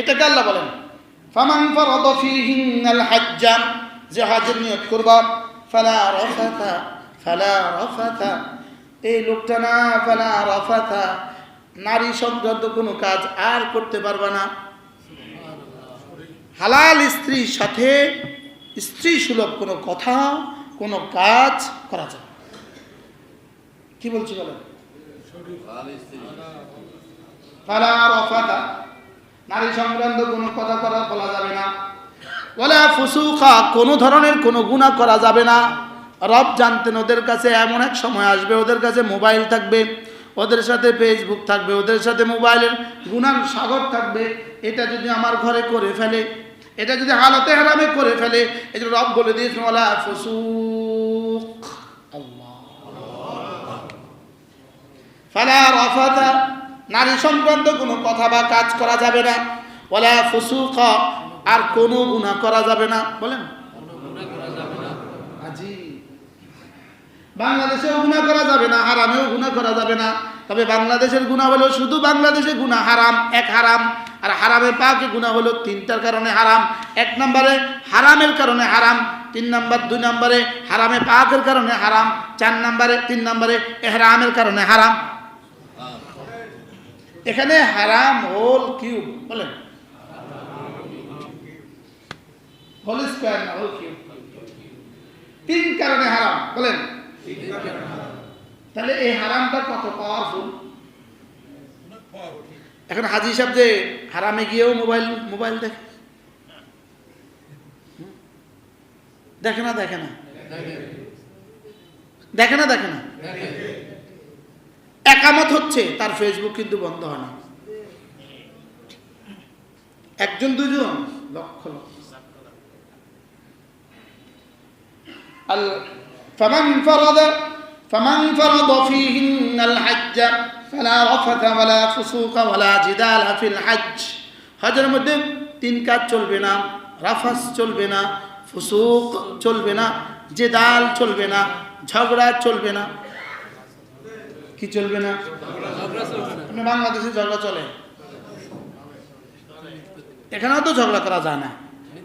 এটাকে আল্লাহ বলেন, ফামান ফারাদা ফীহিন্নাল হাজ্জা, যে হজের নিয়ত করবা, ফালা রাফাথা ফালা রাফাথা এই লোকটা না, ফালা রাফাথা নারী সংক্রান্ত কোনো কাজ আর করতে পারবা না। হালাল স্ত্রীর সাথে স্ত্রী সুলভ কোনো কথা, কোনো কাজ করা যায় কি বলছি বলেন? ফালা রফাতা। নারী সংক্রান্ত কোনো কথা করা বলা যাবে না। ওলা ফুসুখা কোনো ধরনের কোনো গুণা করা যাবে না। রব জানতেন ওদের কাছে এমন এক সময় আসবে, ওদের কাছে মোবাইল থাকবে, ওদের সাথে ফেসবুক থাকবে, ওদের সাথে মোবাইলের গুণার সাগর থাকবে। এটা যদি আমার ঘরে করে ফেলে, এটা যদি হালাতে হারামে করে ফেলে যে রব বলে দিয়েছেন ওলা আল্লাহ। ফালা রফাতা নারী সংক্রান্ত কোনো কথা বা কাজ করা যাবে না। ওলা ফুসুকা, আর কোনো গুণা করা যাবে না। বলেন। বাংলাদেশেও গুণা করা যাবে না, হারামেও গুণা করা যাবে না। তবে বাংলাদেশের গুণা হলো শুধু বাংলাদেশে গুণা হারাম এক হারাম। আর হারামে পাকে গুণা হলো তিনটার কারণে হারাম। এক নম্বরে হারামের কারণে হারাম, তিন নম্বর, দুই নম্বরে হারামে পাকের কারণে হারাম, চার নম্বরে, তিন নম্বরে এহরামের কারণে হারাম। এখানে হারাম হোল কিউব, বলেন। হোল স্কোয়ার না, হোল কিউব। তিন কারণে হারাম, বলেন। তাহলে এই হারামটা কত? পাওয়ারফুল। এখন হাজি সাহেব যে হারামে গিয়েও মোবাইল মোবাইল দেখে। দেখে না দেখে না? দেখে না দেখে না? একামত হচ্ছে তার ফেসবুক কিন্তু বন্ধ হয় না একজন দুজন লক্ষ লক্ষ আল فمن فرض فمن فرض فيهن الحج فلا رفث ولا فسوق ولا جدال في الحج হজের মধ্যে তিন কাজ চলবে না রাফাস চলবে না ফুসুক চলবে না জেদাল চলবে না ঝগড়া চলবে না কি চলবে না? বাংলাদেশে ঝগড়া চলে। এখানেও তো ঝগড়া করা যায় না।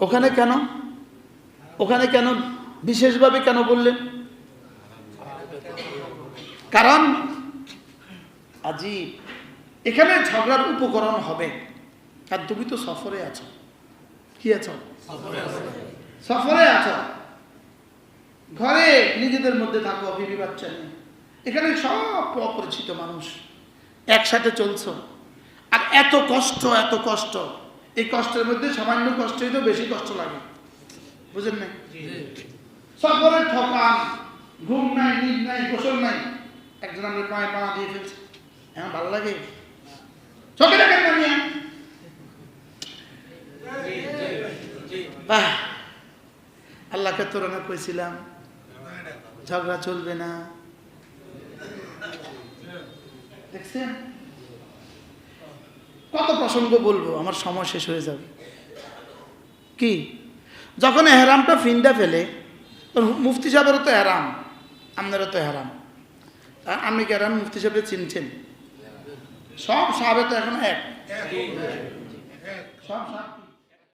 ওখানে কেন? ওখানে কেন? বিশেষভাবে কেন বললেন? কারণ আজি এখানে ঝগড়ার উপকরণ হবে। আর তুমি তো সফরে আছো। কি আছো? সফরে আছো। ঘরে নিজেদের মধ্যে থাকো বিবি বাচ্চা নিয়ে। এখানে সব অপরিচিত মানুষ একসাথে চলছ। আর এত কষ্ট এত কষ্ট। এই কষ্টের মধ্যে সামান্য কষ্টই তো বেশি কষ্ট লাগে। বুঝেন নাই? সফরের ঠকান ঘুম নাই নিদ নাই গোসল নাই। একজন আমরা পায়ে পা দিয়ে ফেলছে। হ্যাঁ ভালো লাগে? চোখে দেখেন না মিয়া। বাহ! আল্লাহকে তোরণা কইছিলাম। ঝগড়া চলবে না। দেখছেন কত প্রসঙ্গ বলব, আমার সময় শেষ হয়ে যাবে। কি? যখন এহরামটা ফিন্ডা ফেলে মুফতি সাহেবেরও তো হেরাম আপনারও তো হেরাম আপনি কি হেরাম মুফতি সাহেবের চিনছেন? সব সাহেবে তো এখন এক। সব সাহেব